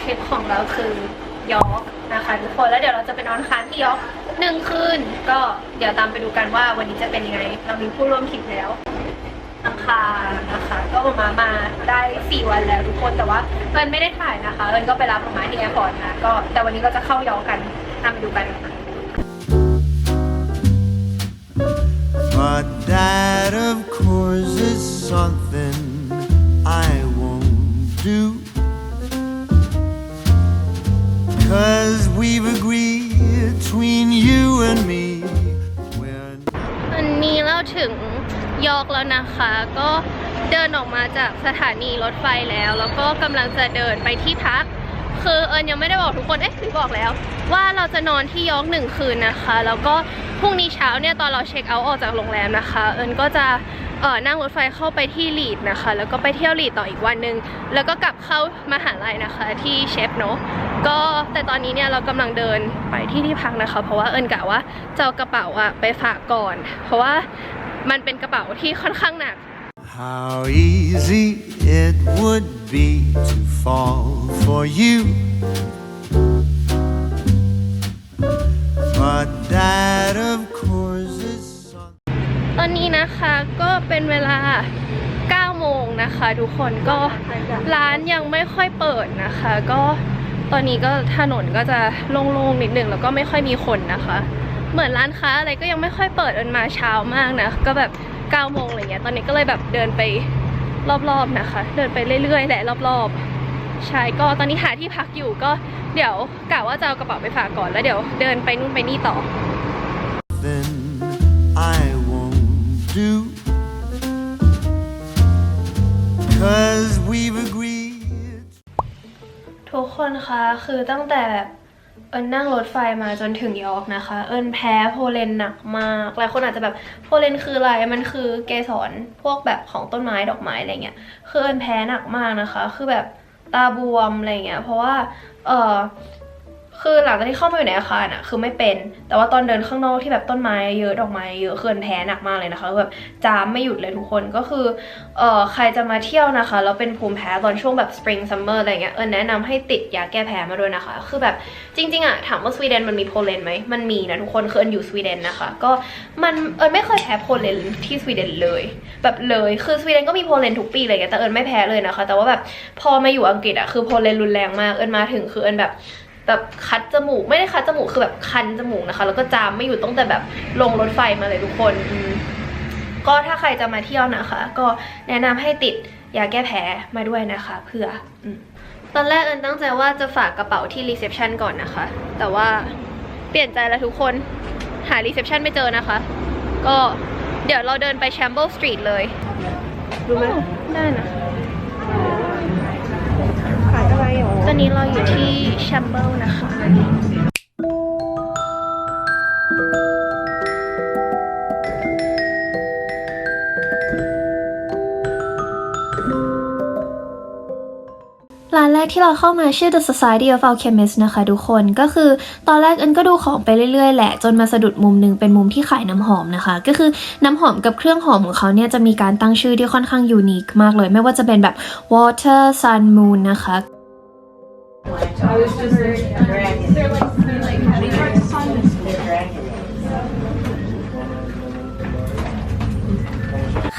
ทริปของเราคือยอร์กนะคะทุกคนแล้วเดี๋ยวเราจะไปนอนค้างที่ยอกหนึ่งคืนก็เดี๋ยวตามไปดูกันว่าวันนี้จะเป็นยังไง เรามีผู้ร่วมทริปแล้วอังคานะคะ ก็มามาได้สี่วันแล้วทุกคนแต่ว่าเอินไม่ได้ถ่ายนะคะเอินก็ไปรับมาที่แอร์พอร์ตนะก็แต่วันนี้ก็จะเข้ายอกกันตามไปดูกันนะคะ But that of course is something ยอร์กแล้วนะคะ ก็เดินออกมาจากสถานีรถไฟแล้ว แล้วก็กำลังจะเดินไปที่พัก คือเอิญยังไม่ได้บอกทุกคน เอ๊ะหรือบอกแล้ว ว่าเราจะนอนที่ยอร์กหนึ่งคืนนะคะ แล้วก็พรุ่งนี้เช้าเนี่ยตอนเราเช็คเอาท์ออกจากโรงแรมนะคะ เอิญก็จะเอ่อนั่งรถไฟเข้าไปที่ลีดนะคะ แล้วก็ไปเที่ยวลีดต่ออีกวันหนึ่งแล้วก็กลับเข้ามาหาลัยนะคะที่เชฟเนาะก็แต่ตอนนี้เนี่ยเรากำลังเดินไปที่ที่พักนะคะ เพราะว่าเอิญกะว่าจะเอากระเป๋าอะไปฝากก่อน เพราะว่า มันเป็นกระเป๋าที่ค่อนข้างหนัก How easy it would be to fall for you. But that, of course, is something. ตอนนี้นะคะก็เป็นเวลา9โมงนะคะทุกคนก็ร้านยังไม่ค่อยเปิดนะคะ ก็ตอนนี้ก็ถนนก็จะโล่งๆนิดหนึ่งแล้วก็ไม่ค่อยมีคนนะคะ เหมือนร้านค้าอะไรก็ยังไม่ค่อยเปิดเอินมาเช้ามากนะ ก็แบบ9โมงอะไรเงี้ย ตอนนี้ก็เลยแบบเดินไปรอบๆนะคะ เดินไปเรื่อยๆแหละรอบๆ ใช่ ก็ตอนนี้หาที่พักอยู่ก็เดี๋ยวกะว่าจะเอากระเป๋าไปฝากก่อนแล้วเดี๋ยวเดินไปนู่นไปนี่ต่อ Then I won't do. Cause we've agreed. ทุกคนคะ คือตั้งแต่แบบ เอิญนั่งรถไฟมาจนถึงยอร์กนะคะ เอิญแพ้โพเลนหนักมาก หลายคนอาจจะแบบโพเลนคืออะไรมันคือเกสรพวกแบบของต้นไม้ดอกไม้อะไรเงี้ยคือเอิญแพ้หนักมากนะคะ คือแบบตาบวมอะไรเงี้ยเพราะว่าเออ คือหลังจากที่เข้ามาอยู่ในอาคารอะคือไม่เป็น แต่ว่าตอนเดินข้างนอกที่แบบต้นไม้เยอะดอกไม้เยอะเคือเอิญแพ้หนักมากเลยนะคะแบบจามไม่หยุดเลยทุกคนก็คือเอ่อใครจะมาเที่ยวนะคะแล้วเป็นภูมิแพ้ตอนช่วงแบบ spring summer อะไรเงี้ยเออแนะนำให้ติดยาแก้แพ้มาด้วยนะคะ คือแบบจริงๆอะถามว่าสวีเดนมันมีโพเลนไหมมันมีนะทุกคนคือเอิญอยู่สวีเดนนะคะ ก็มันเอิญไม่เคยแพ้โพเลนที่สวีเดนเลย แบบเลยคือสวีเดนก็มีโพเลนทุกปีเลยแต่เอิญไม่แพ้เลยนะคะ แต่ว่าแบบพอมาอยู่อังกฤษอะคือโพเลนรุนแรงมากเอิญมาถึงคือเอิญแบบ แบบคัดจมูก ไม่ได้คัดจมูกคือแบบคันจมูกนะคะ แล้วก็จามไม่อยู่ตั้งแต่แบบลงรถไฟมาเลยทุกคนอืมก็ถ้าใครจะมาเที่ยวนะคะ ก็แนะนำให้ติดยาแก้แพ้มาด้วยนะคะเพื่ออมตอนแรกเอิญตั้งใจว่าจะฝากกระเป๋าที่รีเซพชันก่อนนะคะ แต่ว่าเปลี่ยนใจแล้วทุกคนหารีเซพชันไม่เจอนะคะ ก็เดี๋ยวเราเดินไปแชมเบิลสตรีทเลย รู้ไหมได้นะ อนนี้เราอยู่ที่แชมเบิลนะคะร้านแรกที่เราเข้ามาชื่อ The Society of Alchemists นะคะทุกคนก็คือตอนแรกเอินก็ดูของไปเรื่อยๆแหละ จนมาสะดุดมุมหนึงเป็นมุมที่ขายน้ำหอมนะคะ ก็คือน้ำหอมกับเครื่องหอมของเขาเนี่ยจะมีการตั้งชื่อที่ค่อนข้างยูนิคมากเลย ไม่ว่าจะเป็นแบบ Water Sun Moon นะคะ I was just.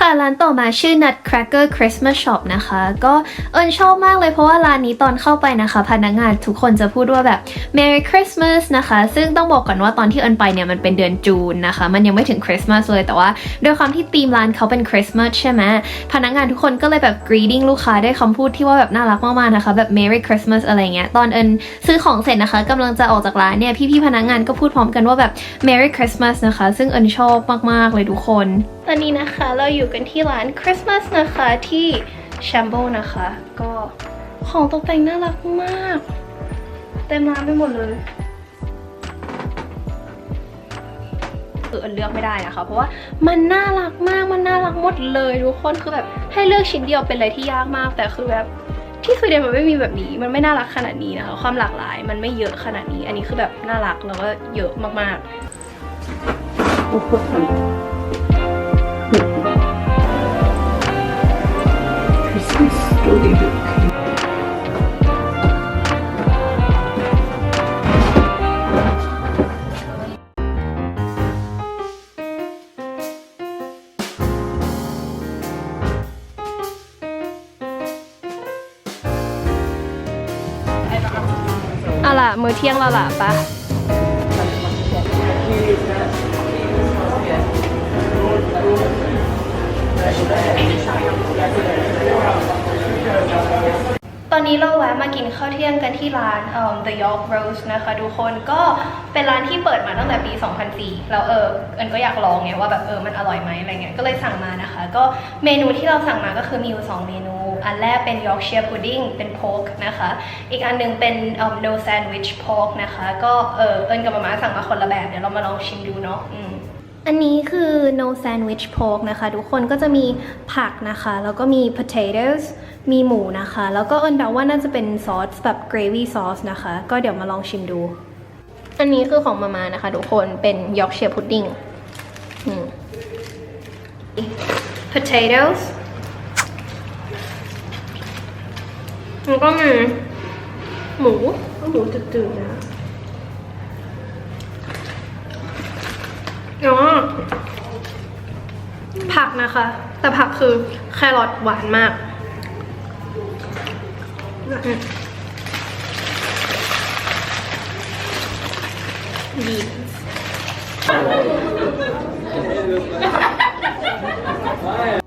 ค่ะร้านต่อมาชื่อ Nutcracker Christmas Shop นะคะ ก็เอิญชอบมากเลยเพราะว่าร้านนี้ตอนเข้าไปนะคะ พนักงานทุกคนจะพูดว่าแบบ Merry Christmas นะคะ ซึ่งต้องบอกก่อนว่าตอนที่เอิญไปเนี่ยมันเป็นเดือนจูนนะคะ มันยังไม่ถึงคริสต์มาสเลยแต่ว่าด้วยความที่ธีมร้านเขาเป็นคริสต์มาสใช่ไหมพนักงานทุกคนก็เลยแบบ greeting ลูกค้าด้วยคำพูดที่ว่าแบบน่ารักมากๆนะคะ แบบ Merry Christmas อะไรเงี้ยตอนเอิญซื้อของเสร็จนะคะกำลังจะออกจากร้านเนี่ยพี่ๆพนักงานก็พูดพร้อมกันว่าแบบ Merry Christmas นะคะ ซึ่งเอิญชอบมากๆเลยทุกคน ตอนนี้นะคะเราอยู่กันที่ร้านคริสต์มาสนะคะที่แชมโบนะคะ ก็ของตกแต่งน่ารักมาก เต็มร้านไปหมดเลยคือเอิญเลือกไม่ได้นะคะ เพราะว่ามันน่ารักมากมันน่ารักหมดเลยทุกคนคือแบบให้เลือกชิ้นเดียวเป็นอะไรที่ยากมาก แต่คือแบบที่สวีเดนมันไม่มีแบบนี้ มันไม่น่ารักขนาดนี้นะคะ ความหลากหลายมันไม่เยอะขนาดนี้ อันนี้คือแบบน่ารักแล้วก็เยอะมากๆ đối tượng được à là mới thiêng là lạ bà กันที่ร้าน The York Rose นะคะทุกคนก็เป็นร้านที่เปิดมาตั้งแต่ปี 2004 แล้วเออเอิญก็อยากลองไงว่าแบบเออมันอร่อยไหมอะไรเงี้ยก็เลยสั่งมานะคะ ก็เมนูที่เราสั่งมาก็คือมีอยู่สองเมนู อันแรกเป็น Yorkshire pudding เป็น pork นะคะ อีกอันหนึงเป็นเอ่อ no sandwich pork นะคะ ก็เออเอิญกับมาม่าสั่งมาคนละแบบเดี๋ยวเรามาลองชิมดูเนาะอืม อันนี้คือ no sandwich pork นะคะ ทุกคนก็จะมีผักนะคะ แล้วก็มี potatoes มีหมูนะคะ แล้วก็เอิญเดาว่าน่าจะเป็นซอสแบบ gravy sauce นะคะ ก็เดี๋ยวมาลองชิมดู อันนี้คือของมามานะคะ ทุกคนเป็น Yorkshire pudding potatoes แล้วก็มีหมูหมูจืดๆนะ อ๋อ ผักนะคะ แต่ผักคือแครอทหวานมากอืมบี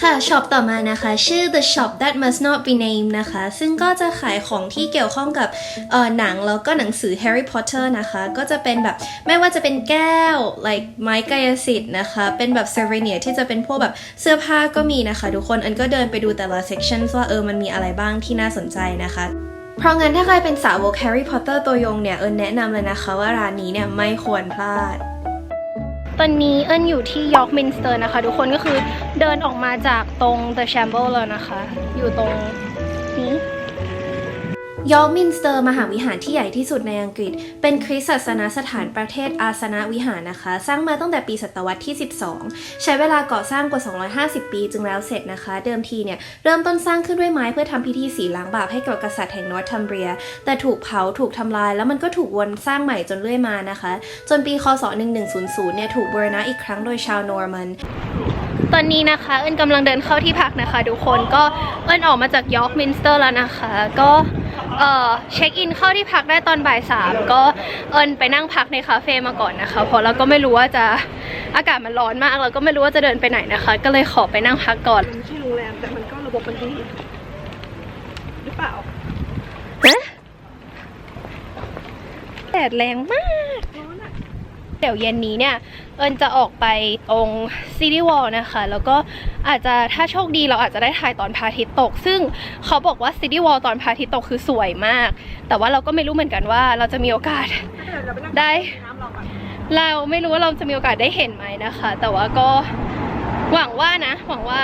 ค่ะช็อปต่อมานะคะ ชื่อ The Shop That Must Not Be Named นะคะ ซึ่งก็จะขายของที่เกี่ยวข้องกับเออหนังแล้วก็หนังสือ Harry Potter นะคะ ก็จะเป็นแบบไม่ว่าจะเป็นแก้ว like ไม้กายสิทธิ์นะคะ เป็นแบบ souvenir ที่จะเป็นพวกแบบเสื้อผ้าก็มีนะคะ ทุกคนอันก็เดินไปดูแต่ละ section ว่าเออมันมีอะไรบ้างที่น่าสนใจนะคะเพราะงั้นถ้าใครเป็นสาวก Harry Potter ตัวยงเนี่ยเอิญแนะนำเลยนะคะว่าร้านนี้เนี่ยไม่ควรพลาด ตอนนี้เอิญอยู่ที่ยอร์กมินสเตอร์นะคะ ทุกคนก็คือเดินออกมาจากตรง The Shambles แล้วนะคะ อยู่ตรงนี้ ยอร์มินสเตอร์มหาวิหารที่ใหญ่ที่สุดในอังกฤษ เป็นคริสตศาสนสถานประเทศอาสนะวิหารนะคะ สร้างมาตั้งแต่ปีศตวรรษที่ 12 ใช้เวลาก่อสร้างกว่า 250 ปีจึงแล้วเสร็จนะคะ เดิมทีเนี่ย เริ่มต้นสร้างขึ้นด้วยไม้เพื่อทำพิธีสีล้างบาปให้กับกษัตริย์แห่งนอร์ทัมเบรีย แต่ถูกเผาถูกทำลาย แล้วมันก็ถูกวนสร้างใหม่จนเรื่อยมานะคะ จนปีคศ 1100 เนี่ยถูกบูรณะอีกครั้งโดยชาวนอร์มันตอนนี้นะคะ เอิญกำลังเดินเข้าที่พักนะคะทุกคนก็เอิญออกมาจากยอร์กมินสเตอร์แล้วนะคะ ก็ เอ่อเช็คอินเข้าที่พักได้ตอนบ่ายสามก็เอิญไปนั่งพักในคาเฟ่มาก่อนนะคะเพราะเราก็ไม่รู้ว่าจะอากาศมันร้อนมากเราก็ไม่รู้ว่าจะเดินไปไหนนะคะ ก็เลยขอไปนั่งพักก่อนมันไม่ใช่โรงแรมแต่มันก็ระบบมันดีหรือเปล่าฮะแดดแรงมาก เดี๋ยวเย็นนี้เนี่ย เอิญจะออกไปตรงซีรีส์วอลนะคะ แล้วก็อาจจะถ้าโชคดีเราอาจจะได้ถ่ายตอนพระอาทิตย์ตก ซึ่งเขาบอกว่าซีรีส์วอลตอนพระอาทิตย์ตกคือสวยมาก แต่ว่าเราก็ไม่รู้เหมือนกันว่าเราจะมีโอกาสเราไปนั่งได้น้ำรอก่อนเราไม่รู้ว่าเราจะมีโอกาสได้เห็นไหมนะคะ แต่ว่าก็หวังว่านะ หวังว่า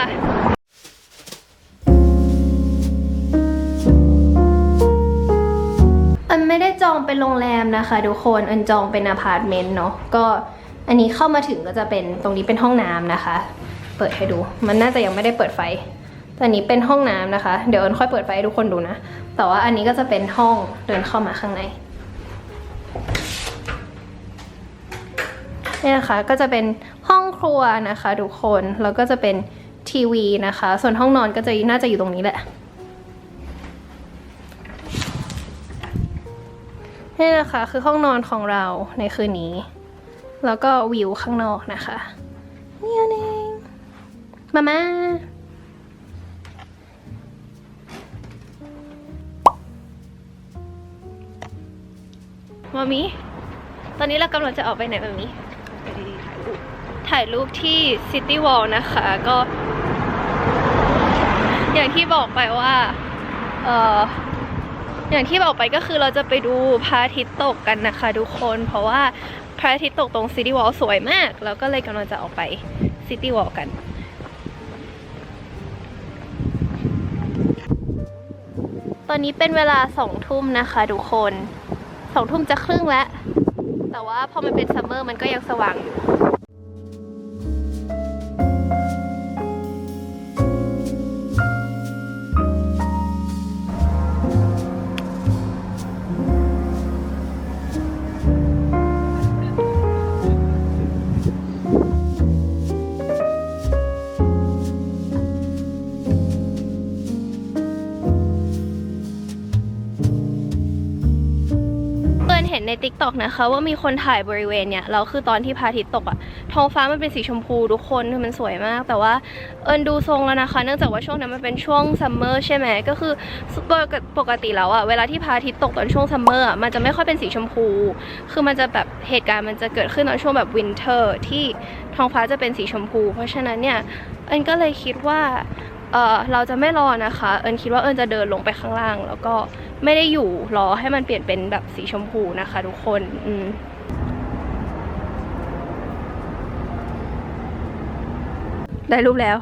ไม่ได้จองเป็นโรงแรมนะคะทุกคนอันจองเป็นอพาร์ตเมนต์เนาะก็อันนี้เข้ามาถึงก็จะเป็นตรงนี้เป็นห้องน้ำนะคะ เปิดให้ดู มันน่าจะยังไม่ได้เปิดไฟแต่อันนี้เป็นห้องน้ำนะคะ เดี๋ยวอันค่อยเปิดไฟให้ทุกคนดูนะ แต่ว่าอันนี้ก็จะเป็นห้องเดินเข้ามาข้างในนี่นะคะก็จะเป็นห้องครัวนะคะทุกคนแล้วก็จะเป็นทีวีนะคะ ส่วนห้องนอนก็จะน่าจะอยู่ตรงนี้แหละ นี่นะคะคือห้องนอนของเราในคืนนี้ แล้วก็วิวข้างนอกนะคะเนี่ยเองมาม่ามามีตอนนี้เรากำลังจะออกไปไหนมามีไปดีๆถ่ายรูปถ่ายรูปที่ City Wall นะคะ ก็ อย่างที่บอกไปว่า เออ อย่างที่บอกไปก็คือเราจะไปดูพระอาทิตย์ตกกันนะคะทุกคน เพราะว่าพระอาทิตย์ตกตรง City Wall สวยมาก แล้วก็เลยกำลังจะออกไป City Wall กันตอนนี้เป็นเวลาสองทุ่มนะคะทุกคนสองทุ่มจะครึ่งแล้ว แต่ว่าพอมันเป็นซัมเมอร์มันก็ยังสว่างอยู่ t ิ k t o k นะคะว่ามีคนถ่ายบริเวณเนี่ยแล้วคือตอนที่พระอาทิตย์ตกอะท้องฟ้ามันเป็นสีชมพูทุกคนคือมันสวยมาก แต่ว่าเอิญดูทรงแล้วนะคะ เนื่องจากว่าช่วงนั้นมันเป็นช่วงซัมเมอร์ใช่ไหมก็คือปกติแล้วอะเวลาที่พระอาทิตย์ตกตอนช่วงซัมเมอร์อะมันจะไม่ค่อยเป็นสีชมพู คือมันจะแบบเหตุการณ์มันจะเกิดขึ้นตอนช่วงแบบวินเทอร์ที่ท้องฟ้าจะเป็นสีชมพู เพราะฉะนั้นเนี่ยเอิญก็เลยคิดว่าเออเราจะไม่รอนะคะ เอิญคิดว่าเอิญจะเดินลงไปข้างล่างแล้วก็ ไม่ได้อยู่รอให้มันเปลี่ยนเป็นแบบสีชมพูนะคะทุกคนอืมได้รูปแล้ว